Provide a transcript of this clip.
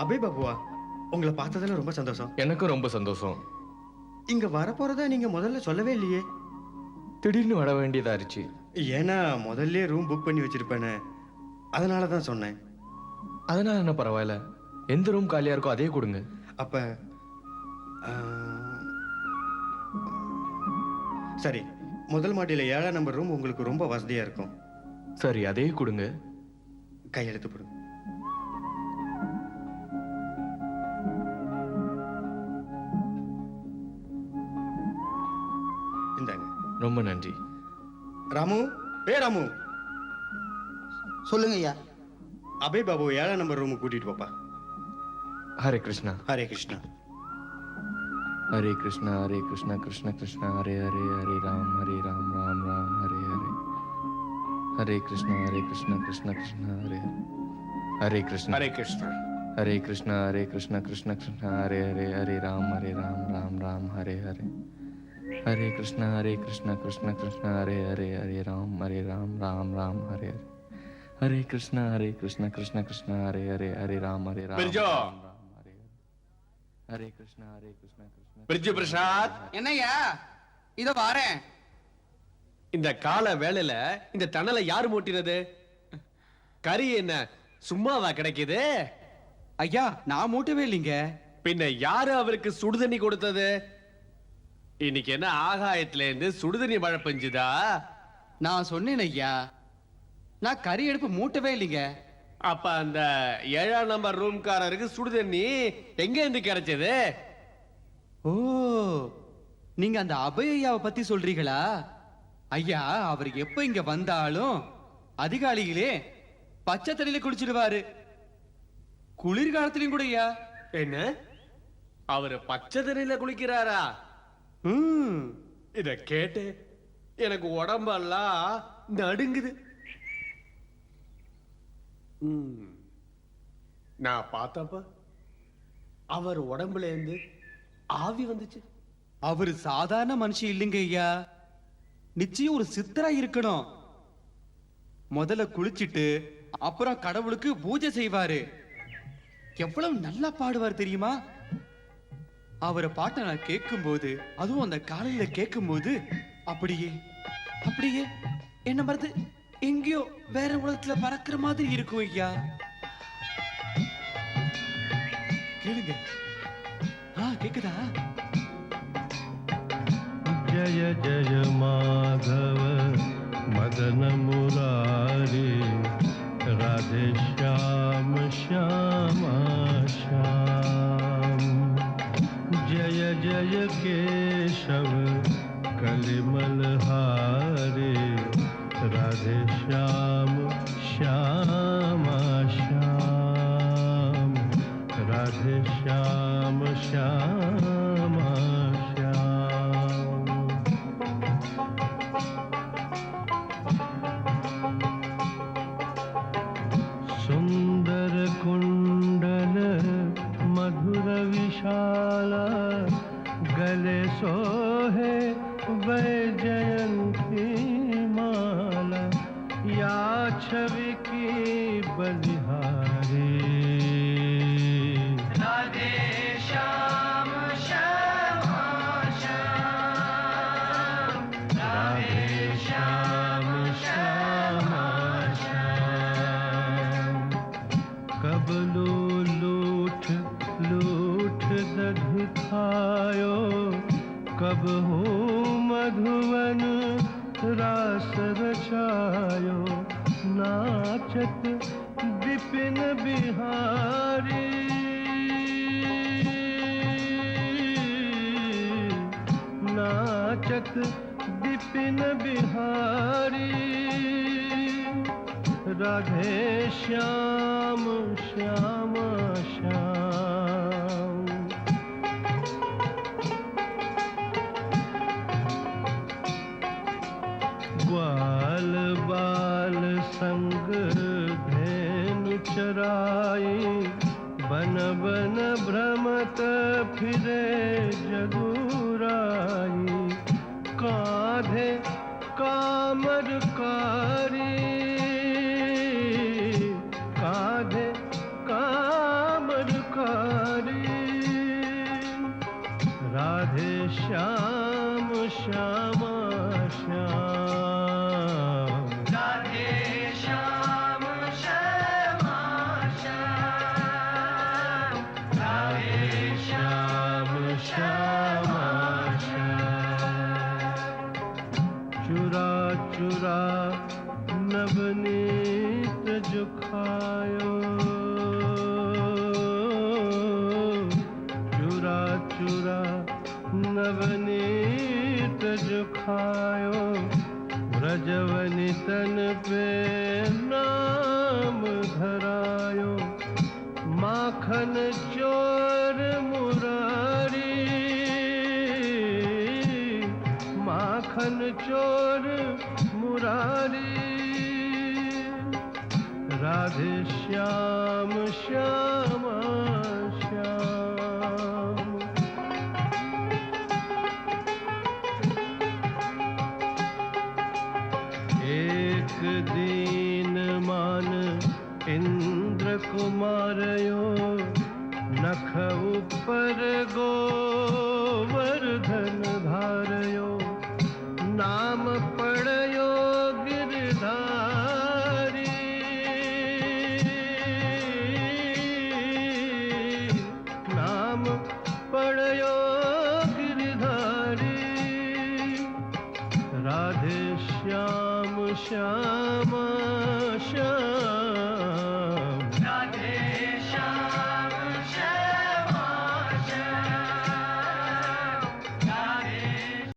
அபய் பாபுவா உங்களை பார்த்ததுல ரொம்ப சந்தோஷம். எனக்கும் ரொம்ப சந்தோஷம். இங்க வரப்போறதா நீங்க முதல்ல சொல்லவே இல்லையே. திடீர்னு வர வேண்டியதா இருச்சு. ஏன்னா முதல்ல ரூம் புக் பண்ணி வச்சிருப்பேனே. அதனால தான் சொன்னேன். அதனால என்ன பரவாயில்ல. எந்த ரூம் காலியா இருக்கோ அதே கொடுங்க. அப்ப சரி முதல் மாடியில ஏழாம் நம்பர் ரூம் உங்களுக்கு ரொம்ப வசதியா இருக்கும். சரி அதே கொடுங்க. கையெழுத்து போடுங்க இந்தாங்க ரொம்ப நன்றி. ராமு ஏ ராமு. சொல்லுங்க ஐயா. அபய் பாபு ஏழாம் நம்பர் ரூமுக்கு கூட்டிட்டு போப்பா. ஹரே கிருஷ்ணா. ஹரே கிருஷ்ணா. ஹரே கிருஷ்ணா ஹரே கிருஷ்ணா கிருஷ்ண கிருஷ்ணா ஹரே ஹரே ஹரே ராம் ஹரே ராம் ராம் ராம் ஹரே ஹரே. ஹரே கிருஷ்ணா ஹரே கிருஷ்ணா கிருஷ்ண கிருஷ்ணா ஹரே ஹரே. ஹரே கிருஷ்ணா. ஹரே கிருஷ்ணா. ஹரே கிருஷ்ணா ஹரே கிருஷ்ணா கிருஷ்ண கிருஷ்ணா ஹரே ஹரே ஹரே ராம் ஹரே ராம் ராம் ராம் ஹரே ஹரே. ஹரே கிருஷ்ணா ஹரே கிருஷ்ணா கிருஷ்ண கிருஷ்ணா ஹரே ஹரே ஹரே ராம் ஹரே ராம் ராம் ராம் ஹரே ஹரே. ஹரே கிருஷ்ணா ஹரே கிருஷ்ணா கிருஷ்ண கிருஷ்ணா ஹரே ஹரே ஹரே ராம் ஹரே ராம் பிரிஜோ. ராம் ராம் ஹரே ஹரே. ஹரே கிருஷ்ணா ஹரே கிருஷ்ணா கிருஷ்ண பிரிட்ஜு பிரசாத். என்னய்யா? இதோ வாரேன். இந்த கால வேலையில இந்த தணலை யாரு மூட்டினது? கறி என்ன சும்மாவா கிடைக்குது? ஐயா நான் மூட்டவே இல்லைங்க. பின்ன யாரு அவருக்கு சுடுதண்ணி கொடுத்தது? இன்னைக்கு என்ன ஆகாயத்துல இருந்து சுடுதண்ணி மழை பெஞ்சுதா? நான் சொன்னேன் ஐயா. நான் கறி எடுப்பு மூட்டவே இல்லைங்க. அப்ப அந்த ஏழாம் நம்பர் ரூம்காரருக்கு சுடுதண்ணி எங்க இருந்து கிடைச்சது? ஓ நீங்க அந்த அபய ஐயாவை பத்தி சொல்றீங்களா? ஐயா அவர் எப்ப இங்க வந்தாலும் அதிகாலையிலே பச்சை தண்ணியில குடிச்சிடுவாரு குளிர்காலத்திலயும் கூட ஐயா. என்ன? அவரு பச்சை தண்ணியில குளிக்கிறாரா? இத கேட்டு எனக்கு உடம்பெல்லாம் நடுங்குது. ம். நான் பார்த்தப்ப அவர் உடம்புல இருந்து ஆவி வந்துச்சு. அவர் சாதாரண மனுஷன் இல்லைங்க ஐயா. நிச்சயம் ஒரு சித்தரா இருக்கணும். முதல்ல குளிச்சிட்டு அப்புறம் கடவுளுக்கு பூஜை செய்வாரு. எவ்வளவு நல்லா பாடுவார் தெரியுமா? அவரை பாட்டை நான் கேட்கும்போது அதுவும் அந்த காலையில கேட்கும்போது அப்படியே அப்படியே என்ன மறந்து எங்கேயோ வேற உலகத்துல பறக்கிற மாதிரி இருக்கும் ஐயா. கேளுங்க. ஆ கேக்குதா? ஜய ஜய மாதவ மதன முராரி ராதே ஷாம் ஷாம் जय जय केशव कलिमल हारे राधे श्याम श्यामा श्याम। राधे श्याम श्यामा। नाचत विपिन बिहारी। नाचत विपिन बिहारी। राधे श्याम श्याम श्याम। রাধে শ্যাম শ্যাম শ্যাম। রাধে শ্যাম শ্যাম শ্যাম। রাধে শ্যাম শ্যাম শ্যাম। চুরা চুরা নবনীত জুখা माखन चोर मुरारी। माखन चोर मुरारी। राधे श्याम श्याम श्याम। एक दीन मान इंद्र कुमारयो, नख उपर गोवर्धन धारयो, नाम पड़यो गिरधारी। नाम पड़यो गिरधारी। राधे श्याम श्याम श्याम।